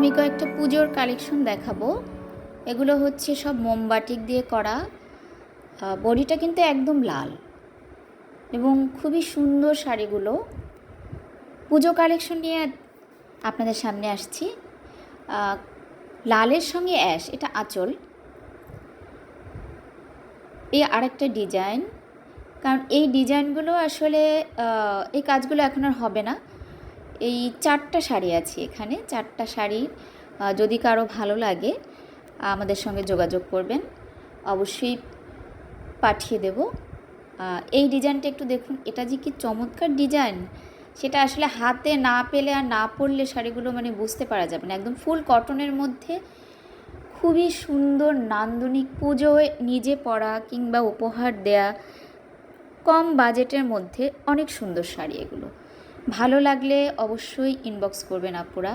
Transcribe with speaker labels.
Speaker 1: আমি কয়েকটা পুজোর কালেকশন দেখাবো। এগুলো হচ্ছে সব মোমবাটিক দিয়ে করা। বডিটা কিন্তু একদম লাল এবং খুবই সুন্দর শাড়িগুলো। পুজো কালেকশন নিয়ে আপনাদের সামনে আসছি। লালের সঙ্গে অ্যাশ, এটা আঁচল। এই আরেকটা ডিজাইন। কারণ এই ডিজাইনগুলো আসলে এই কাজগুলো এখন আর হবে না। এই চারটা শাড়ি আছে এখানে। চারটা শাড়ি যদি কারও ভালো লাগে, আমাদের সঙ্গে যোগাযোগ করবেন। অবশ্যই পাঠিয়ে দেব। এই ডিজাইনটা একটু দেখুন, এটা যে কি চমৎকার ডিজাইন! সেটা আসলে হাতে না পেলে আর না পরলে শাড়িগুলো মানে বুঝতে পারা যাবে না। একদম ফুল কটনের মধ্যে খুবই সুন্দর নান্দনিক পুজোয় নিজে পরা কিংবা উপহার দেয়া কম বাজেটের মধ্যে অনেক সুন্দর শাড়ি এগুলো। ভালো লাগলে অবশ্যই ইনবক্স করবেন আপুরা।